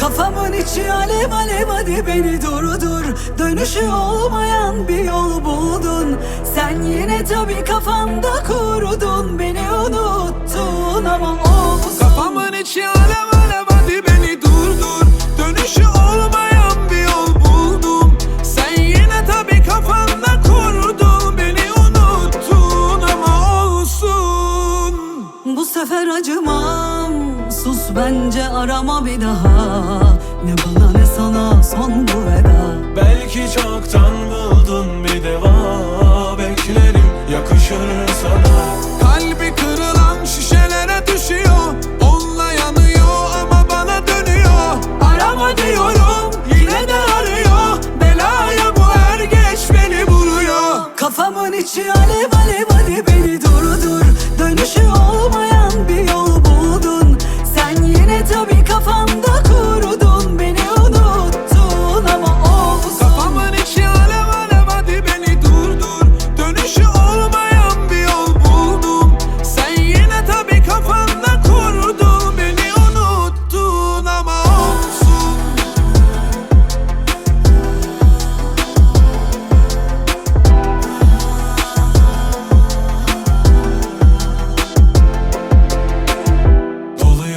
Kafamın içi alev alev hadi beni durdur. Dönüşü olmayan bir yol buldun. Sen yine tabi kafanda kurdun Beni unuttun Sus bence arama bir daha. Ne bana ne sana son bu veda. Belki çoktan buldun bir deva. Beklerim yakışır sana. Kalbi kırılan şişelere düşüyor. Onunla yanıyor ama bana dönüyor. Arama diyorum yine de arıyor. Belaya bu er geç beni buluyor Kafamın içi alev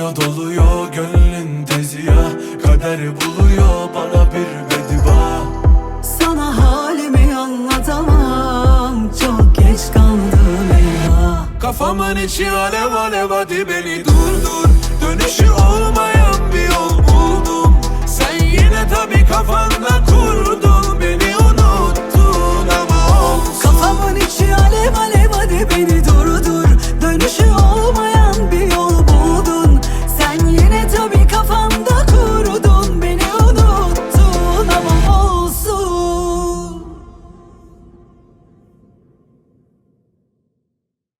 Doluyor doluyor gönlün tezi ya Kader buluyor bana bir bediba Sana halimi anlatamam. Çok geç kaldım eyvah. Kafamın içi alev alev hadi beni durdur. Dönüşü olmayan